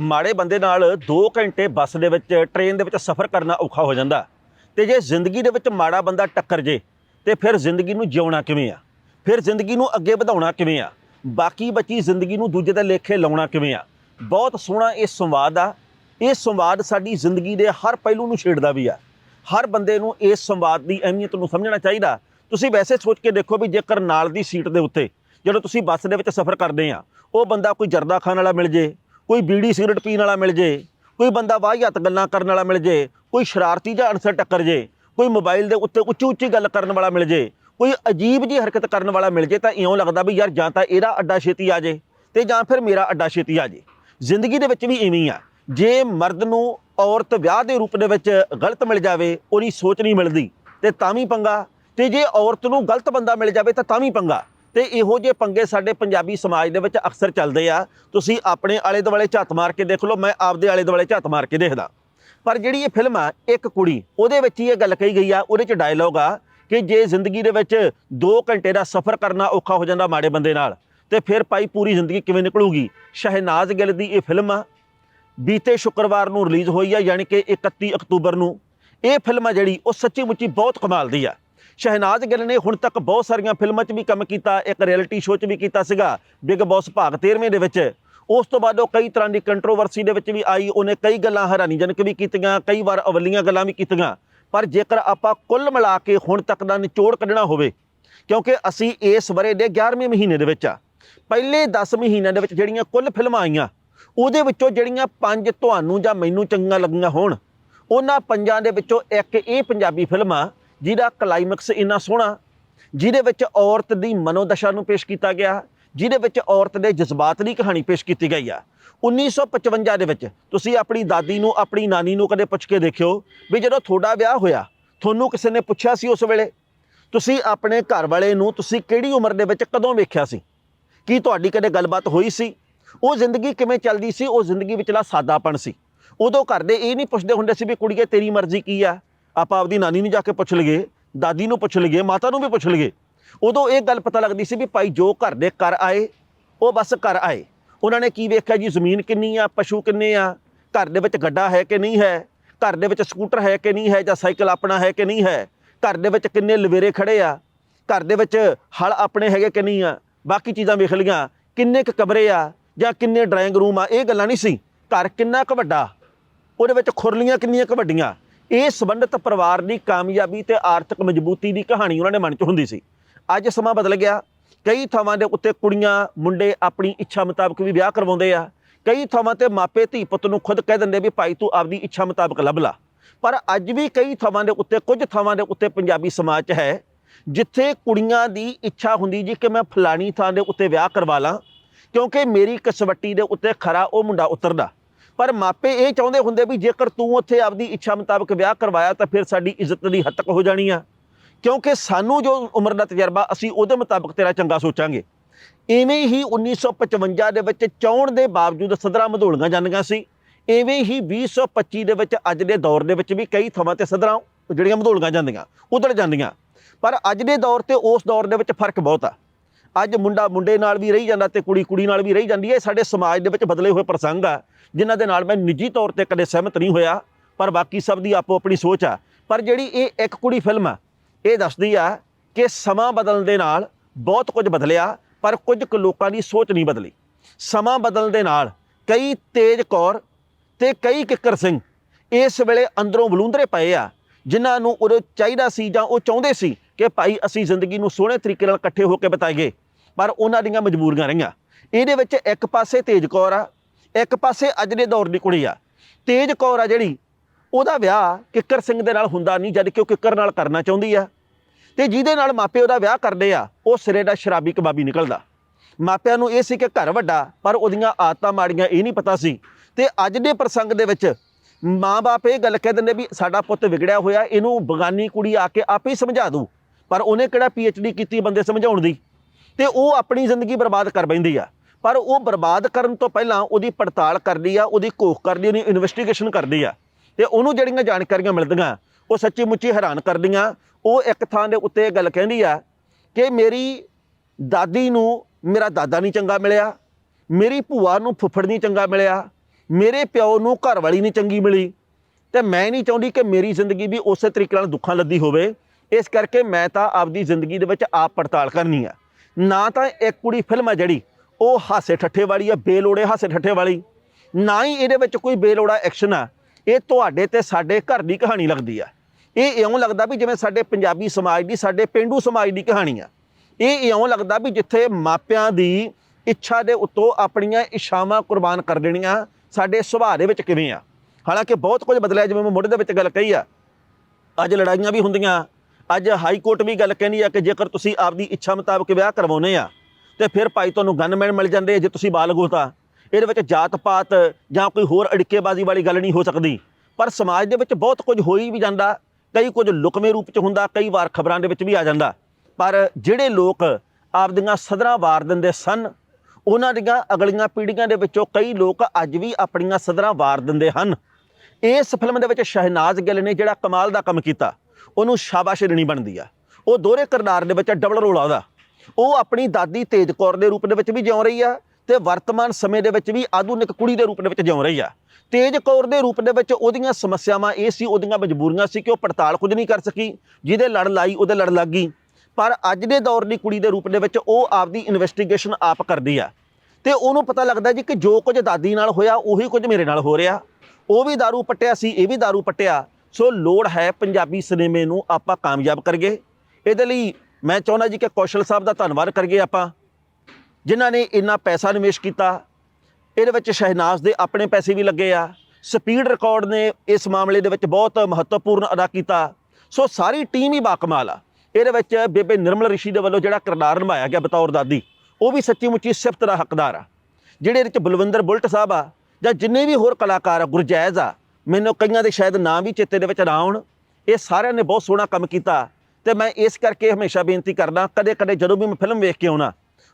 ਮਾੜੇ ਬੰਦੇ ਨਾਲ 2 ਘੰਟੇ ਬੱਸ ਦੇ ਵਿੱਚ, ਟ੍ਰੇਨ ਦੇ ਵਿੱਚ ਸਫ਼ਰ ਕਰਨਾ ਔਖਾ ਹੋ ਜਾਂਦਾ। ਤੇ ਜੇ ਜ਼ਿੰਦਗੀ ਦੇ ਵਿੱਚ ਮਾੜਾ ਬੰਦਾ ਟੱਕਰ ਜੇ, ਤੇ ਫਿਰ ਜ਼ਿੰਦਗੀ ਨੂੰ ਜਿਉਣਾ ਕਿਵੇਂ ਆ? ਫਿਰ ਜ਼ਿੰਦਗੀ ਨੂੰ ਅੱਗੇ ਵਧਾਉਣਾ ਕਿਵੇਂ ਆ? ਬਾਕੀ ਬਚੀ ਜ਼ਿੰਦਗੀ ਨੂੰ ਦੂਜੇ ਦੇ ਲੇਖੇ ਲਾਉਣਾ ਕਿਵੇਂ ਆ? ਬਹੁਤ ਸੋਹਣਾ ਇਹ ਸੰਵਾਦ ਆ। ਇਹ ਸੰਵਾਦ ਸਾਡੀ ਜ਼ਿੰਦਗੀ ਦੇ ਹਰ ਪਹਿਲੂ ਨੂੰ ਛੇੜਦਾ ਵੀ ਆ। ਹਰ ਬੰਦੇ ਨੂੰ ਇਸ ਸੰਵਾਦ ਦੀ ਅਹਿਮੀਅਤ ਨੂੰ ਸਮਝਣਾ ਚਾਹੀਦਾ। ਤੁਸੀਂ ਵੈਸੇ ਸੋਚ ਕੇ ਦੇਖੋ ਵੀ ਜੇਕਰ ਨਾਲ ਦੀ ਸੀਟ ਦੇ ਉੱਤੇ ਜਦੋਂ ਤੁਸੀਂ ਬੱਸ ਦੇ ਵਿੱਚ ਸਫ਼ਰ ਕਰਦੇ ਆ, ਉਹ ਬੰਦਾ ਕੋਈ ਜਰਦਾ ਖਾਣ ਵਾਲਾ ਮਿਲ ਜੇ ਕੋਈ ਬੀੜੀ ਸਿਗਰਟ ਪੀਣ ਵਾਲਾ ਮਿਲ ਜੇ, ਕੋਈ ਬੰਦਾ ਵਾਹੀਅਤ ਗੱਲਾਂ ਕਰਨ ਵਾਲਾ ਮਿਲ ਜੇ, ਕੋਈ ਸ਼ਰਾਰਤੀ ਜਾਂ ਅਨਸਰ ਟੱਕਰ ਜੇ, ਕੋਈ ਮੋਬਾਈਲ ਦੇ ਉੱਤੇ ਉੱਚੀ ਉੱਚੀ ਗੱਲ ਕਰਨ ਵਾਲਾ ਮਿਲ ਜੇ, ਕੋਈ ਅਜੀਬ ਜੀ ਹਰਕਤ ਕਰਨ ਵਾਲਾ ਮਿਲ ਜੇ ਤਾਂ ਇਉਂ ਲੱਗਦਾ ਵੀ ਯਾਰ ਜਾਂ ਤਾਂ ਇਹਦਾ ਅੱਡਾ ਛੇਤੀ ਆ ਜੇ ਤੇ ਜਾਂ ਫਿਰ ਮੇਰਾ ਅੱਡਾ ਛੇਤੀ ਆ ਜੇ। ਜ਼ਿੰਦਗੀ ਦੇ ਵਿੱਚ ਵੀ ਇਵੇਂ ਹੀ ਆ। ਜੇ ਮਰਦ ਨੂੰ ਔਰਤ ਵਿਆਹ ਦੇ ਰੂਪ ਦੇ ਵਿੱਚ ਗਲਤ ਮਿਲ ਜਾਵੇ, ਉਹਦੀ ਸੋਚ ਨਹੀਂ ਮਿਲਦੀ, ਤੇ ਤਾਂ ਵੀ ਪੰਗਾ। ਤੇ ਜੇ ਔਰਤ ਨੂੰ ਗਲਤ ਬੰਦਾ ਮਿਲ ਜਾਵੇ ਤਾਂ ਤਾਂ ਵੀ ਪੰਗਾ। ਤੇ ਇਹੋ ਜਿਹੇ ਪੰਗੇ ਸਾਡੇ ਪੰਜਾਬੀ ਸਮਾਜ ਦੇ ਵਿੱਚ ਅਕਸਰ ਚੱਲਦੇ ਆ। ਤੁਸੀਂ ਆਪਣੇ ਆਲੇ ਦੁਆਲੇ ਝੱਤ ਮਾਰ ਕੇ ਦੇਖ ਲਓ, ਮੈਂ ਆਪਦੇ ਆਲੇ ਦੁਆਲੇ ਝੱਤ ਮਾਰ ਕੇ ਦੇਖਦਾ। ਪਰ ਜਿਹੜੀ ਇਹ ਫਿਲਮ ਆ, ਇੱਕ ਕੁੜੀ, ਉਹਦੇ ਵਿੱਚ ਹੀ ਇਹ ਗੱਲ ਕਹੀ ਗਈ ਆ, ਉਹਦੇ ਚ ਡਾਇਲੋਗ ਆ ਕਿ ਜੇ ਜ਼ਿੰਦਗੀ ਦੇ ਵਿੱਚ 2 ਘੰਟੇ ਦਾ ਸਫ਼ਰ ਕਰਨਾ ਔਖਾ ਹੋ ਜਾਂਦਾ ਮਾੜੇ ਬੰਦੇ ਨਾਲ, ਤੇ ਫਿਰ ਭਾਈ ਪੂਰੀ ਜ਼ਿੰਦਗੀ ਕਿਵੇਂ ਨਿਕਲੂਗੀ? ਸ਼ਹਿਨਾਜ਼ ਗਿੱਲ ਦੀ ਇਹ ਫਿਲਮ ਆ। ਬੀਤੇ ਸ਼ੁੱਕਰਵਾਰ ਨੂੰ ਰਿਲੀਜ਼ ਹੋਈ ਆ, ਯਾਨੀ ਕਿ 31 ਅਕਤੂਬਰ ਨੂੰ। ਇਹ ਫਿਲਮ ਆ ਜਿਹੜੀ, ਉਹ ਸੱਚੀ ਮੁੱਚੀ ਬਹੁਤ ਕਮਾਲ ਦੀ ਆ। ਸ਼ਹਿਨਾਜ਼ ਗਿੱਲ ਨੇ ਹੁਣ ਤੱਕ ਬਹੁਤ ਸਾਰੀਆਂ ਫਿਲਮਾਂ 'ਚ ਵੀ ਕੰਮ ਕੀਤਾ, ਇੱਕ ਰਿਐਲਿਟੀ ਸ਼ੋਅ 'ਚ ਵੀ ਕੀਤਾ ਸੀਗਾ ਬਿਗ ਬੌਸ ਭਾਗ 13ਵੇਂ ਦੇ ਵਿੱਚ। ਉਸ ਤੋਂ ਬਾਅਦ ਉਹ ਕਈ ਤਰ੍ਹਾਂ ਦੀ ਕੰਟਰੋਵਰਸੀ ਦੇ ਵਿੱਚ ਵੀ ਆਈ, ਉਹਨੇ ਕਈ ਗੱਲਾਂ ਹੈਰਾਨੀਜਨਕ ਵੀ ਕੀਤੀਆਂ, ਕਈ ਵਾਰ ਅਵਲੀਆਂ ਗੱਲਾਂ ਵੀ ਕੀਤੀਆਂ। ਪਰ ਜੇਕਰ ਆਪਾਂ ਕੁੱਲ ਮਿਲਾ ਕੇ ਹੁਣ ਤੱਕ ਦਾ ਨਿਚੋੜ ਕੱਢਣਾ ਹੋਵੇ, ਕਿਉਂਕਿ ਅਸੀਂ ਇਸ ਬਰੇ ਦੇ 11ਵੇਂ ਮਹੀਨੇ ਦੇ ਵਿੱਚ ਆ, ਪਹਿਲੇ 10 ਮਹੀਨਿਆਂ ਦੇ ਵਿੱਚ ਜਿਹੜੀਆਂ ਕੁੱਲ ਫਿਲਮਾਂ ਆਈਆਂ, ਉਹਦੇ ਵਿੱਚੋਂ ਜਿਹੜੀਆਂ ਪੰਜ ਤੁਹਾਨੂੰ ਜਾਂ ਮੈਨੂੰ ਚੰਗੀਆਂ ਲੱਗੀਆਂ ਹੋਣ, ਉਹਨਾਂ ਪੰਜਾਂ ਦੇ ਵਿੱਚੋਂ ਇੱਕ ਇਹ ਪੰਜਾਬੀ ਫਿਲਮ ਆ ਜਿਹਦਾ ਕਲਾਈਮੈਕਸ ਇੰਨਾ ਸੋਹਣਾ, ਜਿਹਦੇ ਵਿੱਚ ਔਰਤ ਦੀ ਮਨੋਦਸ਼ਾ ਨੂੰ ਪੇਸ਼ ਕੀਤਾ ਗਿਆ, ਜਿਹਦੇ ਵਿੱਚ ਔਰਤ ਦੇ ਜਜ਼ਬਾਤ ਦੀ ਕਹਾਣੀ ਪੇਸ਼ ਕੀਤੀ ਗਈ ਆ। 1955 ਦੇ ਵਿੱਚ ਤੁਸੀਂ ਆਪਣੀ ਦਾਦੀ ਨੂੰ, ਆਪਣੀ ਨਾਨੀ ਨੂੰ ਕਦੇ ਪੁੱਛ ਕੇ ਦੇਖਿਓ ਵੀ ਜਦੋਂ ਤੁਹਾਡਾ ਵਿਆਹ ਹੋਇਆ, ਤੁਹਾਨੂੰ ਕਿਸੇ ਨੇ ਪੁੱਛਿਆ ਸੀ ਉਸ ਵੇਲੇ? ਤੁਸੀਂ ਆਪਣੇ ਘਰ ਵਾਲੇ ਨੂੰ ਤੁਸੀਂ ਕਿਹੜੀ ਉਮਰ ਦੇ ਵਿੱਚ ਕਦੋਂ ਵੇਖਿਆ ਸੀ? ਕੀ ਤੁਹਾਡੀ ਕਦੇ ਗੱਲਬਾਤ ਹੋਈ ਸੀ? ਉਹ ਜ਼ਿੰਦਗੀ ਕਿਵੇਂ ਚੱਲਦੀ ਸੀ? ਉਹ ਜ਼ਿੰਦਗੀ ਵਿਚਲਾ ਸਾਦਾਪਣ ਸੀ। ਉਦੋਂ ਘਰ ਦੇ ਇਹ ਨਹੀਂ ਪੁੱਛਦੇ ਹੁੰਦੇ ਸੀ ਵੀ ਕੁੜੀਏ, ਤੇਰੀ ਮਰਜ਼ੀ ਕੀ ਆ? ਆਪਾਂ ਆਪਦੀ ਨਾਨੀ ਨੂੰ ਜਾ ਕੇ ਪੁੱਛ ਲਈਏ, ਦਾਦੀ ਨੂੰ ਪੁੱਛ ਲਈਏ, ਮਾਤਾ ਨੂੰ ਵੀ ਪੁੱਛ ਲਈਏ, ਉਦੋਂ ਇਹ ਗੱਲ ਪਤਾ ਲੱਗਦੀ ਸੀ ਵੀ ਭਾਈ ਜੋ ਘਰ ਦੇ ਕਰ ਆਏ, ਉਹ ਬਸ ਘਰ ਆਏ। ਉਹਨਾਂ ਨੇ ਕੀ ਵੇਖਿਆ ਜੀ, ਜ਼ਮੀਨ ਕਿੰਨੀ ਆ, ਪਸ਼ੂ ਕਿੰਨੇ ਆ, ਘਰ ਦੇ ਵਿੱਚ ਗੱਡਾ ਹੈ ਕਿ ਨਹੀਂ ਹੈ, ਘਰ ਦੇ ਵਿੱਚ ਸਕੂਟਰ ਹੈ ਕਿ ਨਹੀਂ ਹੈ, ਜਾਂ ਸਾਈਕਲ ਆਪਣਾ ਹੈ ਕਿ ਨਹੀਂ ਹੈ, ਘਰ ਦੇ ਵਿੱਚ ਕਿੰਨੇ ਲਵੇਰੇ ਖੜੇ ਆ, ਘਰ ਦੇ ਵਿੱਚ ਹਲ ਆਪਣੇ ਹੈਗੇ ਕਿ ਨਹੀਂ ਆ, ਬਾਕੀ ਚੀਜ਼ਾਂ ਵੇਖ ਲਈਆਂ, ਕਿੰਨੇ ਕੁ ਕਮਰੇ ਆ, ਜਾਂ ਕਿੰਨੇ ਡਰਾਇੰਗ ਰੂਮ ਆ, ਇਹ ਗੱਲਾਂ ਨਹੀਂ ਸੀ। ਘਰ ਕਿੰਨਾ ਕੁ ਵੱਡਾ, ਉਹਦੇ ਵਿੱਚ ਖੁਰਲੀਆਂ ਕਿੰਨੀਆਂ ਕੁ ਵੱਡੀਆਂ ਇਹ ਸੰਬੰਧਿਤ ਪਰਿਵਾਰ ਦੀ ਕਾਮਯਾਬੀ ਤੇ ਆਰਥਿਕ ਮਜ਼ਬੂਤੀ ਦੀ ਕਹਾਣੀ ਉਹਨਾਂ ਦੇ ਮਨ 'ਚ ਹੁੰਦੀ ਸੀ। ਅੱਜ ਸਮਾਂ ਬਦਲ ਗਿਆ। ਕਈ ਥਾਵਾਂ ਦੇ ਉੱਤੇ ਕੁੜੀਆਂ, ਮੁੰਡੇ ਆਪਣੀ ਇੱਛਾ ਮੁਤਾਬਕ ਵੀ ਵਿਆਹ ਕਰਵਾਉਂਦੇ ਆ। ਕਈ ਥਾਵਾਂ ਤੇ ਮਾਪੇ ਧੀ ਪੁੱਤ ਨੂੰ ਖੁਦ ਕਹਿ ਦਿੰਦੇ ਵੀ ਭਾਈ ਤੂੰ ਆਪਦੀ ਇੱਛਾ ਮੁਤਾਬਕ ਲੱਭ ਲਾ। ਪਰ ਅੱਜ ਵੀ ਕਈ ਥਾਵਾਂ ਦੇ ਉੱਤੇ, ਕੁਝ ਥਾਵਾਂ ਦੇ ਉੱਤੇ ਪੰਜਾਬੀ ਸਮਾਜ 'ਚ ਹੈ, ਜਿੱਥੇ ਕੁੜੀਆਂ ਦੀ ਇੱਛਾ ਹੁੰਦੀ ਜੀ ਕਿ ਮੈਂ ਫਲਾਣੀ ਥਾਂ ਦੇ ਉੱਤੇ ਵਿਆਹ ਕਰਵਾ ਲਾਂ, ਕਿਉਂਕਿ ਮੇਰੀ ਕਸਵੱਟੀ ਦੇ ਉੱਤੇ ਖਰਾ ਉਹ ਮੁੰਡਾ ਉਤਰਦਾ। ਪਰ ਮਾਪੇ ਇਹ ਚਾਹੁੰਦੇ ਹੁੰਦੇ ਵੀ ਜੇਕਰ ਤੂੰ ਉੱਥੇ ਆਪਦੀ ਇੱਛਾ ਮੁਤਾਬਕ ਵਿਆਹ ਕਰਵਾਇਆ ਤਾਂ ਫਿਰ ਸਾਡੀ ਇੱਜ਼ਤ ਦੀ ਹੱਤਕ ਹੋ ਜਾਣੀ ਆ। ਕਿਉਂਕਿ ਸਾਨੂੰ ਜੋ ਉਮਰ ਦਾ ਤਜਰਬਾ, ਅਸੀਂ ਉਹਦੇ ਮੁਤਾਬਕ ਤੇਰਾ ਚੰਗਾ ਸੋਚਾਂਗੇ। ਇਵੇਂ ਹੀ 1955 ਦੇ ਵਿੱਚ ਚਾਉਣ ਦੇ ਬਾਵਜੂਦ ਸਦਰਾਂ ਮਧੋਲੀਆਂ ਜਾਂਦੀਆਂ ਸੀ। ਇਵੇਂ ਹੀ 2025 ਦੇ ਵਿੱਚ ਅੱਜ ਦੇ ਦੌਰ ਦੇ ਵਿੱਚ ਵੀ ਕਈ ਥਾਵਾਂ ਤੇ ਸਦਰਾਂ ਜਿਹੜੀਆਂ ਮਧੋਲੀਆਂ ਜਾਂਦੀਆਂ, ਉਧੜ ਜਾਂਦੀਆਂ। ਪਰ ਅੱਜ ਦੇ ਦੌਰ ਤੇ ਉਸ ਦੌਰ ਦੇ ਵਿੱਚ ਫ਼ਰਕ ਬਹੁਤ ਆ। ਅੱਜ ਮੁੰਡਾ ਮੁੰਡੇ ਨਾਲ ਵੀ ਰਹੀ ਜਾਂਦਾ ਤੇ ਕੁੜੀ ਕੁੜੀ ਨਾਲ ਵੀ ਰਹੀ ਜਾਂਦੀ ਹੈ। ਇਹ ਸਾਡੇ ਸਮਾਜ ਦੇ ਵਿੱਚ ਬਦਲੇ ਹੋਏ ਪ੍ਰਸੰਗ ਆ, ਜਿਨ੍ਹਾਂ ਦੇ ਨਾਲ ਮੈਂ ਨਿੱਜੀ ਤੌਰ ਤੇ ਕਦੇ ਸਹਿਮਤ ਨਹੀਂ ਹੋਇਆ, ਪਰ ਬਾਕੀ ਸਭ ਦੀ ਆਪੋ ਆਪਣੀ ਸੋਚ ਆ। ਪਰ ਜਿਹੜੀ ਇਹ ਇੱਕ ਕੁੜੀ ਫਿਲਮ ਆ, ਇਹ ਦੱਸਦੀ ਆ ਕਿ ਸਮਾਂ ਬਦਲਣ ਦੇ ਨਾਲ ਬਹੁਤ ਕੁਝ ਬਦਲਿਆ, ਪਰ ਕੁਝ ਕੁ ਲੋਕਾਂ ਦੀ ਸੋਚ ਨਹੀਂ ਬਦਲੀ। ਸਮਾਂ ਬਦਲਣ ਦੇ ਨਾਲ ਕਈ ਤੇਜ ਕੌਰ ਤੇ ਕਈ ਕਿੱਕਰ ਸਿੰਘ ਇਸ ਵੇਲੇ ਅੰਦਰੋਂ ਬਲੂੰਦਰੇ ਪਏ ਆ ਜਿਨ੍ਹਾਂ ਨੂੰ ਉਹ ਚਾਹੀਦਾ ਸੀ ਜਾਂ ਉਹ ਚਾਹੁੰਦੇ ਸੀ ਕਿ ਭਾਈ ਅਸੀਂ ਜ਼ਿੰਦਗੀ ਨੂੰ ਸੋਹਣੇ ਤਰੀਕੇ ਨਾਲ ਇਕੱਠੇ ਹੋ ਕੇ ਬਿਤਾਈਏ, ਪਰ ਉਹਨਾਂ ਦੀਆਂ ਮਜਬੂਰੀਆਂ ਰਹੀਆਂ। ਇਹਦੇ ਵਿੱਚ ਇੱਕ ਪਾਸੇ ਤੇਜ ਕੌਰ ਆ, ਇੱਕ ਪਾਸੇ ਅੱਜ ਦੇ ਦੌਰ ਦੀ ਕੁੜੀ ਆ। ਤੇਜ ਕੌਰ ਆ ਜਿਹੜੀ, ਉਹਦਾ ਵਿਆਹ ਕਿੱਕਰ ਸਿੰਘ ਦੇ ਨਾਲ ਹੁੰਦਾ ਨਹੀਂ, ਜਦ ਕਿ ਉਹ ਕਿੱਕਰ ਨਾਲ ਕਰਨਾ ਚਾਹੁੰਦੀ ਆ। ਤੇ ਜਿਹਦੇ ਨਾਲ ਮਾਪੇ ਉਹਦਾ ਵਿਆਹ ਕਰਦੇ ਆ, ਉਹ ਸਿਰੇ ਦਾ ਸ਼ਰਾਬੀ ਕਬਾਬੀ ਨਿਕਲਦਾ। ਮਾਪਿਆਂ ਨੂੰ ਇਹ ਸੀ ਕਿ ਘਰ ਵੱਡਾ, ਪਰ ਉਹਦੀਆਂ ਆਦਤਾਂ ਮਾੜੀਆਂ ਇਹ ਨਹੀਂ ਪਤਾ ਸੀ। ਤੇ ਅੱਜ ਦੇ ਪ੍ਰਸੰਗ ਦੇ ਵਿੱਚ ਮਾਂ-ਬਾਪ ਇਹ ਗੱਲ ਕਹਿ ਦਿੰਦੇ ਵੀ ਸਾਡਾ ਪੁੱਤ ਵਿਗੜਿਆ ਹੋਇਆ, ਇਹਨੂੰ ਬਗਾਨੀ ਕੁੜੀ ਆ ਕੇ ਆਪੇ ਹੀ ਸਮਝਾ ਦੂ ਪਰ ਉਹਨੇ ਕਿਹੜਾ ਡੀ ਕੀਤੀ ਬੰਦੇ ਸਮਝਾਉਣ ਦੀ? ਤੇ ਉਹ ਆਪਣੀ ਜ਼ਿੰਦਗੀ ਬਰਬਾਦ ਕਰ ਬੈਂਦੀ ਆ। ਪਰ ਉਹ ਬਰਬਾਦ ਕਰਨ ਤੋਂ ਪਹਿਲਾਂ ਉਹਦੀ ਪੜਤਾਲ ਕਰਦੀ ਆ, ਉਹਦੀ ਘੋਖ ਕਰਦੀ ਉਹਦੀ ਇਨਵੈਸਟੀਗੇਸ਼ਨ ਕਰਦੀ ਆ। ਤੇ ਉਹਨੂੰ ਜਿਹੜੀਆਂ ਜਾਣਕਾਰੀਆਂ ਮਿਲਦੀਆਂ, ਉਹ ਸੱਚੀ ਮੁੱਚੀ ਹੈਰਾਨ ਕਰਦੀਆਂ। ਉਹ ਇੱਕ ਥਾਂ ਦੇ ਉੱਤੇ ਇਹ ਗੱਲ ਕਹਿੰਦੀ ਆ ਕਿ ਮੇਰੀ ਦਾਦੀ ਨੂੰ ਮੇਰਾ ਦਾਦਾ ਨਹੀਂ ਚੰਗਾ ਮਿਲਿਆ, ਮੇਰੀ ਭੂਆ ਨੂੰ ਫੁੱਫੜ ਨਹੀਂ ਚੰਗਾ ਮਿਲਿਆ ਮੇਰੇ ਪਿਓ ਨੂੰ ਘਰ ਵਾਲੀ ਨਹੀਂ ਚੰਗੀ ਮਿਲੀ ਤੇ ਮੈਂ ਨਹੀਂ ਚਾਹੁੰਦੀ ਕਿ ਮੇਰੀ ਜ਼ਿੰਦਗੀ ਵੀ ਉਸੇ ਤਰੀਕੇ ਨਾਲ ਦੁੱਖਾਂ ਲੱਦੀ ਹੋਵੇ। ਇਸ ਕਰਕੇ ਮੈਂ ਤਾਂ ਆਪਦੀ ਜ਼ਿੰਦਗੀ ਦੇ ਵਿੱਚ ਆਪ ਪੜਤਾਲ ਕਰਨੀ ਆ। ਨਾ ਤਾਂ ਇੱਕ ਕੁੜੀ ਫਿਲਮ ਆ ਜਿਹੜੀ, ਉਹ ਹਾਸੇ ਠੱਠੇ ਵਾਲੀ ਆ, ਬੇਲੋੜੇ ਹਾਸੇ ਠੱਠੇ ਵਾਲੀ। ਨਾ ਹੀ ਇਹਦੇ ਵਿੱਚ ਕੋਈ ਬੇਲੋੜਾ ਐਕਸ਼ਨ ਆ। ਇਹ ਤੁਹਾਡੇ ਤੇ ਸਾਡੇ ਘਰ ਦੀ ਕਹਾਣੀ ਲੱਗਦੀ ਆ। ਇਹ ਇਉਂ ਲੱਗਦਾ ਵੀ ਜਿਵੇਂ ਸਾਡੇ ਪੰਜਾਬੀ ਸਮਾਜ ਦੀ, ਸਾਡੇ ਪਿੰਡੂ ਸਮਾਜ ਦੀ ਕਹਾਣੀ ਆ। ਇਹ ਇਉਂ ਲੱਗਦਾ ਵੀ ਜਿੱਥੇ ਮਾਪਿਆਂ ਦੀ ਇੱਛਾ ਦੇ ਉੱਤੋਂ ਆਪਣੀਆਂ ਇਛਾਵਾਂ ਕੁਰਬਾਨ ਕਰ ਦੇਣੀਆਂ ਸਾਡੇ ਸੁਭਾਅ ਦੇ ਵਿੱਚ ਕਿਵੇਂ ਆ? ਹਾਲਾਂਕਿ ਬਹੁਤ ਕੁਝ ਬਦਲਿਆ, ਜਿਵੇਂ ਮੈਂ ਮੋਢੇ ਦੇ ਵਿੱਚ ਗੱਲ ਕਹੀ ਆ। ਅੱਜ ਲੜਾਈਆਂ ਵੀ ਹੁੰਦੀਆਂ, ਅੱਜ ਹਾਈ ਕੋਰਟ ਵੀ ਗੱਲ ਕਹਿੰਦੀ ਆ ਕਿ ਜੇਕਰ ਤੁਸੀਂ ਆਪਦੀ ਇੱਛਾ ਮੁਤਾਬਕ ਵਿਆਹ ਕਰਵਾਉਨੇ ਆ, ਤੇ ਫਿਰ ਭਾਈ ਤੁਹਾਨੂੰ ਗਨਮੈਨ ਮਿਲ ਜਾਂਦੇ ਜੇ ਤੁਸੀਂ ਬਾਲਗ ਹੋ ਤਾਂ ਇਹਦੇ ਵਿੱਚ ਜਾਤ ਪਾਤ ਜਾਂ ਕੋਈ ਹੋਰ ਅੜਿੱਕੇਬਾਜ਼ੀ ਵਾਲੀ ਗੱਲ ਨਹੀਂ ਹੋ ਸਕਦੀ। ਪਰ ਸਮਾਜ ਦੇ ਵਿੱਚ ਬਹੁਤ ਕੁਝ ਹੋਈ ਵੀ ਜਾਂਦਾ, ਕਈ ਕੁਝ ਲੁਕਵੇਂ ਰੂਪ ਚ ਹੁੰਦਾ, ਕਈ ਵਾਰ ਖਬਰਾਂ ਦੇ ਵਿੱਚ ਵੀ ਆ ਜਾਂਦਾ। ਪਰ ਜਿਹੜੇ ਲੋਕ ਆਪਦੀਆਂ ਸਦਰਾਂ ਵਾਰ ਦਿੰਦੇ ਸਨ ਉਹਨਾਂ ਦੀਆਂ ਅਗਲੀਆਂ ਪੀੜ੍ਹੀਆਂ ਦੇ ਵਿੱਚੋਂ ਕਈ ਲੋਕ ਅੱਜ ਵੀ ਆਪਣੀਆਂ ਸਦਰਾਂ ਵਾਰ ਦਿੰਦੇ ਹਨ। ਇਸ ਫਿਲਮ ਦੇ ਵਿੱਚ ਸ਼ਹਿਨਾਜ਼ ਗਿੱਲ ਨੇ ਜਿਹੜਾ ਕਮਾਲ ਦਾ ਕੰਮ ਕੀਤਾ, ਉਹਨੂੰ ਸ਼ਾਬਾਸ਼ ਦੇਣੀ ਬਣਦੀ ਆ। ਉਹ ਦੋਹਰੇ ਕਿਰਦਾਰ ਦੇ ਵਿੱਚ ਡਬਲ ਰੋਲ ਆ ਉਹ ਆਪਣੀ ਦਾਦੀ ਤੇਜ ਕੌਰ ਦੇ ਰੂਪ ਦੇ ਵਿੱਚ ਵੀ ਜਿਉਂ ਰਹੀ ਆ ਤੇ ਵਰਤਮਾਨ ਸਮੇਂ ਦੇ ਵਿੱਚ ਵੀ ਆਧੁਨਿਕ ਕੁੜੀ ਦੇ ਰੂਪ ਦੇ ਵਿੱਚ ਜਿਉਂ ਰਹੀ ਆ। ਤੇਜ ਕੌਰ ਦੇ ਰੂਪ ਦੇ ਵਿੱਚ ਉਹਦੀਆਂ ਸਮੱਸਿਆਵਾਂ ਇਹ ਸੀ, ਉਹਦੀਆਂ ਮਜਬੂਰੀਆਂ ਸੀ ਕਿ ਉਹ ਪੜਤਾਲ ਕੁਝ ਨਹੀਂ ਕਰ ਸਕੀ, ਜਿਹਦੇ ਲੜ ਲਾਈ ਉਹਦੇ ਲੜ ਲੱਗ ਗਈ। ਪਰ ਅੱਜ ਦੇ ਦੌਰ ਦੀ ਕੁੜੀ ਦੇ ਰੂਪ ਦੇ ਵਿੱਚ ਉਹ ਆਪਦੀ ਇਨਵੈਸਟੀਗੇਸ਼ਨ ਆਪ ਕਰਦੀ ਆ ਤੇ ਉਹਨੂੰ ਪਤਾ ਲੱਗਦਾ ਜੀ ਕਿ ਜੋ ਕੁਝ ਦਾਦੀ ਨਾਲ ਹੋਇਆ ਉਹੀ ਕੁਝ ਮੇਰੇ ਨਾਲ ਹੋ ਰਿਹਾ ਉਹ ਵੀ दारू ਪੱਟਿਆ ਸੀ ਇਹ ਵੀ दारू ਪੱਟਿਆ ਸੋ ਲੋੜ ਹੈ ਪੰਜਾਬੀ ਸਿਨੇਮੇ ਨੂੰ ਆਪਾਂ ਕਾਮਯਾਬ ਕਰੀਏ ਇਹਦੇ ਲਈ ਮੈਂ ਚਾਹੁੰਦਾ ਜੀ ਕਿ ਕੌਸ਼ਲ ਸਾਹਿਬ ਦਾ ਧੰਨਵਾਦ ਕਰੀਏ ਆਪਾਂ ਜਿਨ੍ਹਾਂ ਨੇ ਇੰਨਾ ਪੈਸਾ ਨਿਵੇਸ਼ ਕੀਤਾ ਇਹਦੇ ਵਿੱਚ ਸ਼ਹਿਨਾਜ਼ ਦੇ ਆਪਣੇ ਪੈਸੇ ਵੀ ਲੱਗੇ ਆ ਸਪੀਡ ਰਿਕਾਰਡ ਨੇ ਇਸ ਮਾਮਲੇ ਦੇ ਵਿੱਚ ਬਹੁਤ ਮਹੱਤਵਪੂਰਨ ਅਦਾ ਕੀਤਾ ਸੋ ਸਾਰੀ ਟੀਮ ਹੀ ਬਾਕਮਾਲ ਆ ਇਹਦੇ ਵਿੱਚ ਬੇਬੇ ਨਿਰਮਲ ਰਿਸ਼ੀ ਦੇ ਵੱਲੋਂ ਜਿਹੜਾ ਕਿਰਦਾਰ ਨਿਭਾਇਆ ਗਿਆ ਬਤੌਰ ਦਾਦੀ, ਉਹ ਵੀ ਸੱਚੀ ਮੁੱਚੀ ਸਿਫਤ ਦਾ ਹੱਕਦਾਰ ਆ। ਜਿਹੜੇ ਇਹਦੇ ਵਿੱਚ ਬਲਵਿੰਦਰ ਬੁਲਟ ਸਾਹਿਬ ਆ, ਜਾਂ ਜਿੰਨੇ ਵੀ ਹੋਰ ਕਲਾਕਾਰ ਆ, ਗੁਰਜੈਜ਼ ਆ, ਮੈਨੂੰ ਕਈਆਂ ਦੇ ਸ਼ਾਇਦ ਨਾਂ ਵੀ ਚੇਤੇ ਦੇ ਵਿੱਚ ਨਾ ਆਉਣ। ਇਹ ਸਾਰਿਆਂ ਨੇ ਬਹੁਤ ਸੋਹਣਾ ਕੰਮ ਕੀਤਾ ਤੇ ਮੈਂ ਇਸ ਕਰਕੇ ਹਮੇਸ਼ਾ ਬੇਨਤੀ ਕਰਦਾ ਕਦੇ ਕਦੇ ਜਦੋਂ ਵੀ ਮੈਂ ਫਿਲਮ ਵੇਖ ਕੇ ਆਉਣਾ,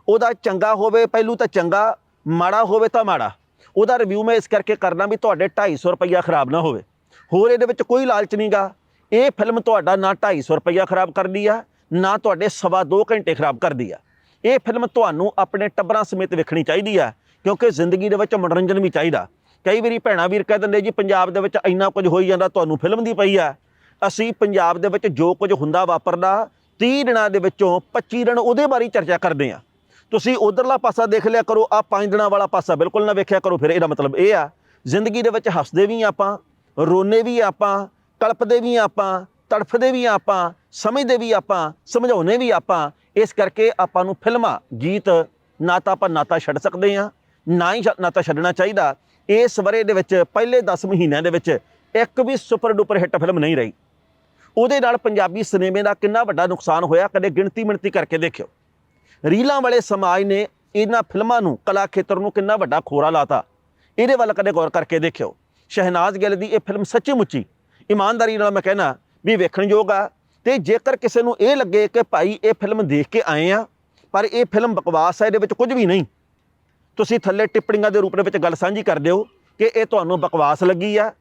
ਉਹਦਾ ਚੰਗਾ ਹੋਵੇ, ਪਹਿਲੂ ਤਾਂ ਚੰਗਾ, ਮਾੜਾ ਹੋਵੇ ਤਾਂ ਮਾੜਾ। ਉਹਦਾ ਰਿਵਿਊ ਮੈਂ ਇਸ ਕਰਕੇ ਕਰਦਾ ਵੀ ਤੁਹਾਡੇ 250 ਰੁਪਈਆ ਖਰਾਬ ਨਾ ਹੋਵੇ। ਹੋਰ ਇਹਦੇ ਵਿੱਚ ਕੋਈ ਲਾਲਚ ਨਹੀਂਗਾ ਇਹ ਫਿਲਮ ਤੁਹਾਡਾ ਨਾ 250 ਰੁਪਈਆ ਖਰਾਬ ਕਰਦੀ ਆ, ਨਾ ਤੁਹਾਡੇ ਸਵਾ 2 ਘੰਟੇ ਖਰਾਬ ਕਰਦੀ ਆ। ਇਹ ਫਿਲਮ ਤੁਹਾਨੂੰ ਆਪਣੇ ਟੱਬਰਾਂ ਸਮੇਤ ਵੇਖਣੀ ਚਾਹੀਦੀ ਆ, ਕਿਉਂਕਿ ਜ਼ਿੰਦਗੀ ਦੇ ਵਿੱਚ ਮਨੋਰੰਜਨ ਵੀ ਚਾਹੀਦਾ। ਕਈ ਵਾਰੀ ਭੈਣਾ ਵੀਰ ਕਹਿ ਦਿੰਦੇ ਜੀ, ਪੰਜਾਬ ਦੇ ਵਿੱਚ ਇੰਨਾ ਕੁਝ ਹੋਈ ਜਾਂਦਾ, ਤੁਹਾਨੂੰ ਫਿਲਮ ਦੀ ਪਈ ਆ। ਅਸੀਂ ਪੰਜਾਬ ਦੇ ਵਿੱਚ ਜੋ ਕੁਝ ਹੁੰਦਾ ਵਾਪਰਦਾ 30 ਦਿਨਾਂ ਦੇ ਵਿੱਚੋਂ 25 ਦਿਨ ਉਹਦੇ ਬਾਰੇ ਚਰਚਾ ਕਰਦੇ ਆ। ਤੁਸੀਂ ਉਧਰਲਾ ਪਾਸਾ ਦੇਖ ਲਿਆ ਕਰੋ ਆ ਪੰਜ ਦਿਨਾਂ ਵਾਲਾ ਪਾਸਾ ਬਿਲਕੁਲ ਨਾ ਵੇਖਿਆ ਕਰੋ, ਫਿਰ ਇਹਦਾ ਮਤਲਬ ਇਹ ਆ। ਜ਼ਿੰਦਗੀ ਦੇ ਵਿੱਚ ਹੱਸਦੇ ਵੀ ਆਪਾਂ ਰੋਨੇ ਵੀ ਆਪਾਂ ਕਲਪਦੇ ਵੀ ਆਪਾਂ, ਤੜਫਦੇ ਵੀ ਆਪਾਂ, ਸਮਝਦੇ ਵੀ ਆਪਾਂ ਸਮਝਾਉਨੇ ਵੀ ਆਪਾਂ। ਇਸ ਕਰਕੇ ਆਪਾਂ ਨੂੰ ਫਿਲਮਾਂ, ਗੀਤ ਨਾ ਤਾਂ ਆਪਾਂ ਨਾਤਾ ਛੱਡ ਸਕਦੇ ਆ ਨਾ ਹੀ ਛ- ਨਾਤਾ ਛੱਡਣਾ ਚਾਹੀਦਾ। ਇਸ ਵਰੇ ਦੇ ਵਿੱਚ, ਪਹਿਲੇ 10 ਮਹੀਨਿਆਂ ਦੇ ਵਿੱਚ ਇੱਕ ਵੀ ਸੁਪਰ ਡੁਪਰ ਹਿੱਟ ਫਿਲਮ ਨਹੀਂ ਰਹੀ। ਉਹਦੇ ਨਾਲ ਪੰਜਾਬੀ ਸਿਨੇਮੇ ਦਾ ਕਿੰਨਾ ਵੱਡਾ ਨੁਕਸਾਨ ਹੋਇਆ, ਕਦੇ ਗਿਣਤੀ ਮਿਣਤੀ ਕਰਕੇ ਦੇਖਿਓ। ਰੀਲਾਂ ਵਾਲੇ ਸਮਾਜ ਨੇ ਇਹਨਾਂ ਫਿਲਮਾਂ ਨੂੰ, ਕਲਾ ਖੇਤਰ ਨੂੰ ਕਿੰਨਾ ਵੱਡਾ ਖੋਰਾ ਲਾਤਾ। ਇਹਦੇ ਵੱਲ ਕਦੇ ਗੌਰ ਕਰਕੇ ਦੇਖਿਓ। ਸ਼ਹਿਨਾਜ਼ ਗਿੱਲ ਦੀ ਇਹ ਫਿਲਮ ਸੱਚੀ ਮੁੱਚੀ ਇਮਾਨਦਾਰੀ ਨਾਲ ਮੈਂ ਕਹਿਣਾ ਵੀ ਵੇਖਣਯੋਗ ਆ। ਤੇ ਜੇਕਰ ਕਿਸੇ ਨੂੰ ਇਹ ਲੱਗੇ ਕਿ ਭਾਈ ਇਹ ਫਿਲਮ ਦੇਖ ਕੇ ਆਏ ਆ, ਪਰ ਇਹ ਫਿਲਮ ਬਕਵਾਸ ਹੈ ਇਹਦੇ ਵਿੱਚ ਕੁਝ ਵੀ ਨਹੀਂ। ਤੁਸੀਂ ਥੱਲੇ ਟਿੱਪਣੀਆਂ ਦੇ ਰੂਪ ਦੇ ਵਿੱਚ ਗੱਲ ਸਾਂਝੀ ਕਰ ਦਿਓ ਕਿ ਇਹ ਤੁਹਾਨੂੰ ਬਕਵਾਸ ਲੱਗੀ ਆ,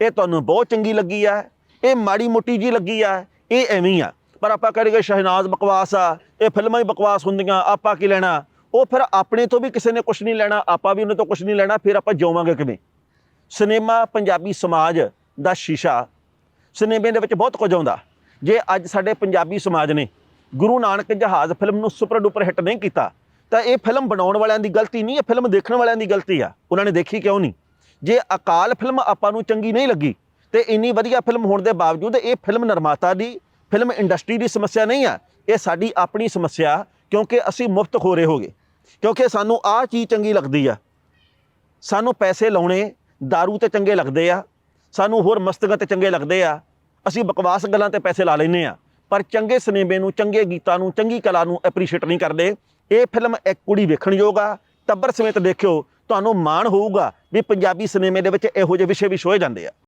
ਇਹ ਤੁਹਾਨੂੰ ਬਹੁਤ ਚੰਗੀ ਲੱਗੀ ਆ, ਇਹ ਮਾੜੀ ਮੋਟੀ ਜੀ ਲੱਗੀ ਆ, ਇਹ ਐਵੇਂ ਆ। ਪਰ ਆਪਾਂ ਕਹਾਂਗੇ ਸ਼ਹਿਨਾਜ਼ ਬਕਵਾਸ ਆ, ਇਹ ਫਿਲਮਾਂ ਹੀ ਬਕਵਾਸ ਹੁੰਦੀਆਂ, ਆਪਾਂ ਕੀ ਲੈਣਾ? ਉਹ ਫਿਰ ਆਪਣੇ ਤੋਂ ਵੀ ਕਿਸੇ ਨੇ ਕੁਝ ਨਹੀਂ ਲੈਣਾ, ਆਪਾਂ ਵੀ ਉਹਨਾਂ ਤੋਂ ਕੁਝ ਨਹੀਂ ਲੈਣਾ, ਫਿਰ ਆਪਾਂ ਜਿਉਵਾਂਗੇ ਕਿਵੇਂ? ਸਿਨੇਮਾ, ਪੰਜਾਬੀ ਸਮਾਜ ਦਾ ਸ਼ੀਸ਼ਾ ਸਿਨੇਮੇ ਦੇ ਵਿੱਚ ਬਹੁਤ ਕੁਝ ਆਉਂਦਾ। ਜੇ ਅੱਜ ਸਾਡੇ ਪੰਜਾਬੀ ਸਮਾਜ ਨੇ ਗੁਰੂ ਨਾਨਕ ਜਹਾਜ਼ ਫਿਲਮ ਨੂੰ ਸੁਪਰ ਡੁਪਰ ਹਿੱਟ ਨਹੀਂ ਕੀਤਾ, ਤਾਂ ਇਹ ਫਿਲਮ ਬਣਾਉਣ ਵਾਲਿਆਂ ਦੀ ਗਲਤੀ ਨਹੀਂ, ਇਹ ਫਿਲਮ ਦੇਖਣ ਵਾਲਿਆਂ ਦੀ ਗਲਤੀ ਆ। ਉਹਨਾਂ ਨੇ ਦੇਖੀ ਕਿਉਂ ਨਹੀਂ? ਜੇ ਅਕਾਲ ਫਿਲਮ ਆਪਾਂ ਨੂੰ ਚੰਗੀ ਨਹੀਂ ਲੱਗੀ, ਤੇ ਇੰਨੀ ਵਧੀਆ ਫਿਲਮ ਹੋਣ ਦੇ ਬਾਵਜੂਦ ਇਹ ਫਿਲਮ ਨਿਰਮਾਤਾ ਦੀ, ਫਿਲਮ ਇੰਡਸਟਰੀ ਦੀ ਸਮੱਸਿਆ ਨਹੀਂ ਆ। ਇਹ ਸਾਡੀ ਆਪਣੀ ਸਮੱਸਿਆ, ਕਿਉਂਕਿ ਅਸੀਂ ਮੁਫਤ ਹੋ ਖੋਰੇ ਹੋਗੇ ਕਿਉਂਕਿ ਸਾਨੂੰ ਆਹ ਚੀਜ਼ ਚੰਗੀ ਲੱਗਦੀ ਆ। ਸਾਨੂੰ ਪੈਸੇ ਲਾਉਣੇ दारू ਤੇ ਚੰਗੇ ਲੱਗਦੇ ਆ। ਸਾਨੂੰ ਹੋਰ ਮਸਤੀਆਂ ਤੇ ਚੰਗੇ ਲੱਗਦੇ ਆ। ਅਸੀਂ ਬਕਵਾਸ ਗੱਲਾਂ ਤੇ ਪੈਸੇ ਲਾ ਲੈਨੇ ਆ। ਪਰ ਚੰਗੇ ਸਿਨੇਮੇ ਨੂੰ, ਚੰਗੇ ਗੀਤਾਂ ਨੂੰ, ਚੰਗੀ ਕਲਾ ਨੂੰ ਐਪਰੀਸ਼ੀਏਟ ਨਹੀਂ ਕਰਦੇ। ਇਹ ਫਿਲਮ ਇੱਕ ਕੁੜੀ ਵੇਖਣਯੋਗ ਆ। ਟੱਬਰ ਸਮੇਤ ਦੇਖਿਓ, ਤੁਹਾਨੂੰ ਮਾਣ ਹੋਊਗਾ ਵੀ ਪੰਜਾਬੀ ਸਿਨੇਮੇ ਦੇ ਵਿੱਚ ਇਹੋ ਜਿਹੇ ਵਿਸ਼ੇ ਵੀ ਸ਼ੋਏ ਜਾਂਦੇ ਆ।